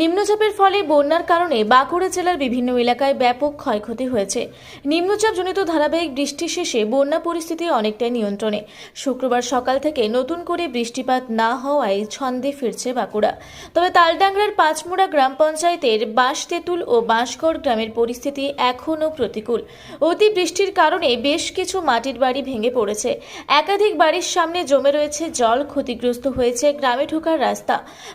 নিম্নচাপের ফলে বন্যার কারণে বাঁকুড়া জেলার বিভিন্ন এলাকায় ব্যাপক ক্ষয়ক্ষতি হয়েছে। নিম্নচাপজনিত ধারাবাহিক বৃষ্টি শেষে বন্যা পরিস্থিতি অনেকটাই নিয়ন্ত্রণে। শুক্রবার সকাল থেকে নতুন করে বৃষ্টিপাত না হওয়ায় ছন্দে ফিরছে বাঁকুড়া। তবে তালডাংরার পাঁচমুড়া গ্রাম পঞ্চায়েতের বাঁশতেঁতুল ও বাঁশগড় গ্রামের পরিস্থিতি এখনও প্রতিকূল। অতি বৃষ্টির কারণে বেশ কিছু মাটির বাড়ি ভেঙে পড়েছে। একাধিক বাড়ির সামনে জমে রয়েছে জল, ক্ষতিগ্রস্ত হয়েছে গ্রামে ঢোকার রাস্তা।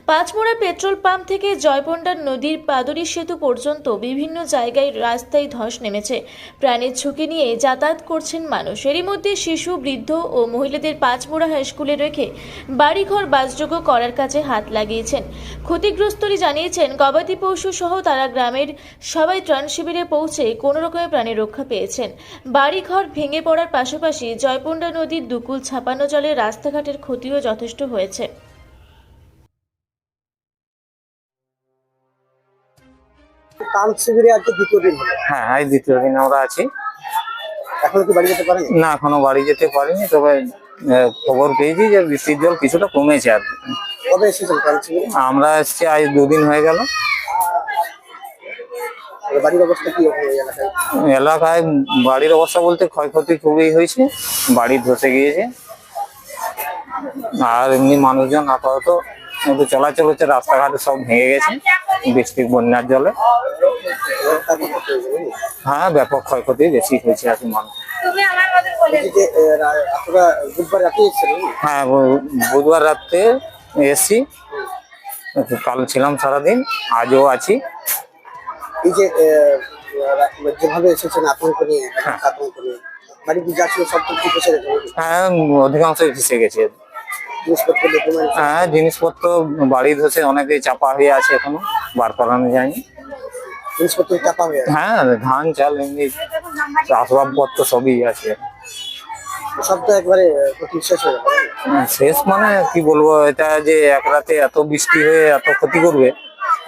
পাঁচমুড়া পেট্রোল পাম্প থেকে জয়পন্ডার নদীর পাদরী সেতু পর্যন্ত বিভিন্ন জায়গায় রাস্তায় ধস নেমেছে। প্রাণের ঝুঁকি নিয়ে যাতায়াত করছেন মানুষ। এরই মধ্যে শিশু, বৃদ্ধ ও মহিলাদের পাঁচমোড়া হাই স্কুলে রেখে বাড়িঘর বাসযোগ্য করার কাজে হাত লাগিয়েছেন। ক্ষতিগ্রস্তরা জানিয়েছেন, গবাদি পশু সহ তারা গ্রামের সবাই ত্রাণ শিবিরে পৌঁছে কোনো রকমের প্রাণের রক্ষা পেয়েছেন। বাড়িঘর ভেঙে পড়ার পাশাপাশি জয়পন্ডা নদীর দুকুল ছাপানো জলে রাস্তাঘাটের ক্ষতিও যথেষ্ট হয়েছে। কাম শিবিরে আজকে দ্বিতীয় দিন হ্যাঁ আজ দ্বিতীয় দিন আমরা আছি। এখন কি বাড়ি যেতে পারেন? না এখনও বাড়ি যেতে পারিনি তবে খবর পেয়েছি যে বৃষ্টির জল কিছুটা কমেছে আর। কবে এসেছেন কাম শিবিরে? আমরা এসছি আজ দুদিন হয়ে গেল। বাড়ির অবস্থা কি এলাকায় বাড়ির অবস্থা বলতে ক্ষয়ক্ষতি খুবই হয়েছে বাড়ি ধসে গিয়েছে। আর এমনি মানুষজন আপাতত একটু চলাচল হচ্ছে, রাস্তাঘাটে সব ভেঙে গেছে, বৃষ্টির বন্যার জলে? হ্যাঁ ব্যাপক ক্ষয়ক্ষতি বেশি হয়েছে কি মানুষ হ্যাঁ বুধবার রাত্রে এসছি কাল ছিলাম সারাদিন, আজও আছি এই যেভাবে এসেছেন আতঙ্ক নিয়ে। আতঙ্ক নিয়ে ছিল সব কিছু ফেসে হ্যাঁ অধিকাংশই ভেসে গেছে হ্যাঁ জিনিসপত্র বাড়ি ধসে অনেকে চাপা হয়ে আছে এখনও বার করানো যায়নি। জিনিসপত্র চাপা হয়ে হ্যাঁ ধান চাল এমনি আসবাবপত্র সবই আছে। সব তো একবারে শেষ হয়ে শেষ মানে কি বলব এটা যে এক রাতে এত বৃষ্টি হয়ে এত ক্ষতি করবে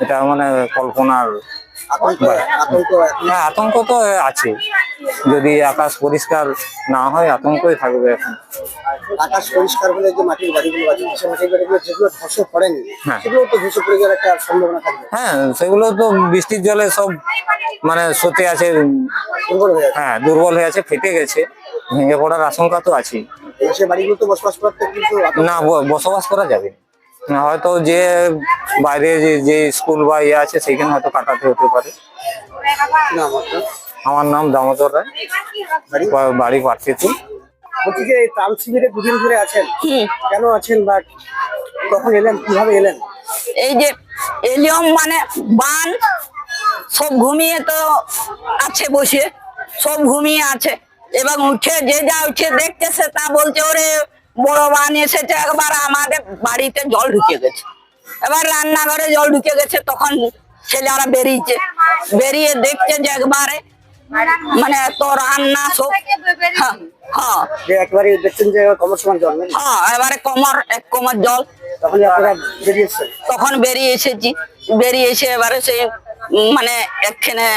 এটা মানে কল্পনার আতঙ্ক হ্যাঁ আতঙ্ক তো আছে। যদি আকাশ পরিষ্কার না হয় আতঙ্কই থাকবে এখন। আকাশ পরিষ্কার হলে যে মাটির বাড়িগুলো আছে সে মাটির বাড়িগুলো যেগুলো ধসে পড়েনি হ্যাঁ। সেগুলো তো ধসে পড়ে যাওয়ার একটা সম্ভাবনা থাকবে। হ্যাঁ সেগুলো তো বৃষ্টির জলে সব মানে সতে আছে দুর্বল হয়ে হ্যাঁ দুর্বল হয়ে আছে ফেটে গেছে ভেঙে পড়ার আশঙ্কা তো আছে সে বাড়িগুলো তো বসবাস করতে কিন্তু না বসবাস করা যাবে। না হয়তো যে বাইরে যে যে স্কুল বা ইয়ে আছে সেখানে হয়তো কাটাতে হতে পারে। না আমার। নাম দামোদর রায়। বাড়ি? পাঠিয়েছি বলছি যে এই ত্রাণ শিবিরে দুদিন ধরে আছেন। কেন আছেন বা কখন এলেন কীভাবে এলেন? এই যে এলিয়ম মানে বান সব ঘুমিয়ে তো আছে বসে সব ঘুমিয়ে আছে। এবং উঠে যে যা উঠে দেখতেছে তা বলছে ওরে বড় বান এসেছে একবার আমাদের বাড়িতে জল ঢুকে গেছে। এবার রান্নাঘরে জল ঢুকে গেছে তখন ছেলেরা বেরিয়েছে। বেরিয়ে দেখছে যে একবারে মানে তো রান্না সব হ্যাঁ হ্যাঁ। একবারে দেখছেন যে কমর সমান জল হ্যাঁ এবারে কোমর এক কোমর জল। তখন আপনারা বেরিয়ে তখন বেরিয়ে এসেছি। বেরিয়ে এসে এবারে সে মানে একখানে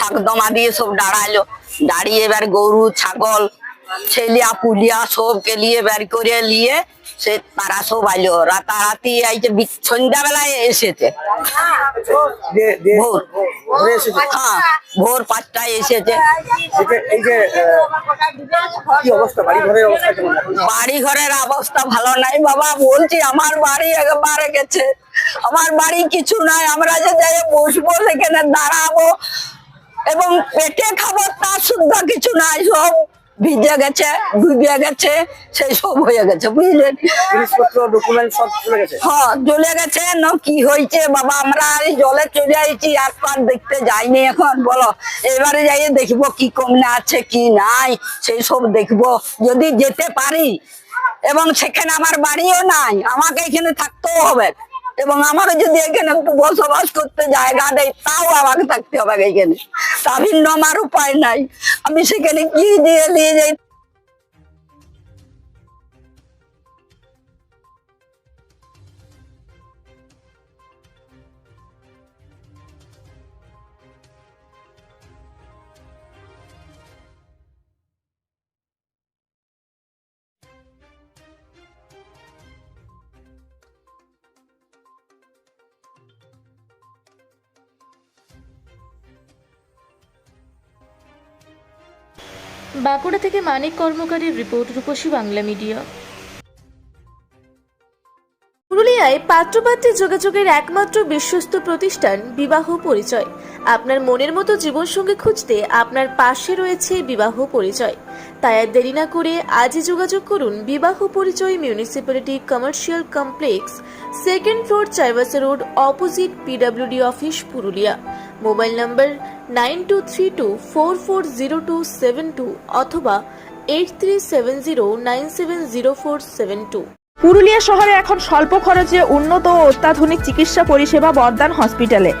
থাক দমা দিয়ে সব দাঁড়াল দাঁড়িয়ে এবার গরু ছাগল ছেলিয়া পুলিয়া সবকে নিয়ে বের করে নিয়ে সে তারা সব আইলো। রাতারাতি আইছে সন্ধ্যাবেলায় এসেছে। ভোর। হ্যাঁ ভোর পাঁচটায় এসেছে। বাড়ি ঘরের অবস্থা? ভালো নাই বাবা বলছি আমার বাড়ি একবারে গেছে। আমার বাড়ি কিছু নাই আমরা যে যাই বসবো সেখানে দাঁড়াবো। এবং পেটে খাব তার শুদ্ধ কিছু নাই সব ভিজে গেছে ডুবে গেছে সেই সব হয়ে গেছে বুঝলেন? হ্যাঁ চলে গেছে না কি হয়েছে বাবা আমরা এই জলে চলে আইছি আর পার দেখতে যাইনি এখন বলো। এবারে যাইয়ে দেখব কি কমনে আছে কি নাই সেই সব দেখব। যদি যেতে পারি এবং সেখানে আমার বাড়িও নাই আমাকে এখানে থাকতেও হবে এবং আমাকে যদি এখানে একটু বসবাস করতে জায়গা দেয় তাও আমাকে থাকতে হবে এখানে। তা ভিন্ন আমার উপায় নাই। আমি সেখানে কি দিয়ে নিয়ে যাই বাঁকুড়া থেকে মানিক কর্মকারীর রিপোর্ট রূপসী বাংলা মিডিয়া। পুরুলিয়ায় পাত্রপাত্রী যোগাযোগের একমাত্র বিশ্বস্ত প্রতিষ্ঠান বিবাহ পরিচয়। আপনার মনের মতো জীবনসঙ্গী খুঁজতে আপনার পাশে রয়েছে বিবাহ পরিচয়। তাই আর দেরি না করে আজই যোগাযোগ করুন বিবাহ পরিচয় municipality commercial complex, second floor Chaibasa road, opposite PWD office Purulia. Mobile number nine two three two four four zero two seven two অথবা eight three seven zero nine seven zero four seven two. Purulia শহরে এখন স্বল্প খরচে উন্নত ও অত্যাধুনিক চিকিৎসা পরিষেবা বর্ধমান হসপিটালে।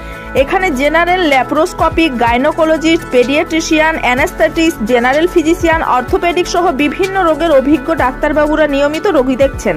এখানে general laparoscopic gynaecologist, paediatrician, anaesthetist, general physician, orthopaedic সহ বিভিন্ন রোগের অভিজ্ঞ ডাক্তারবাবুরা নিয়মিত রোগী দেখছেন।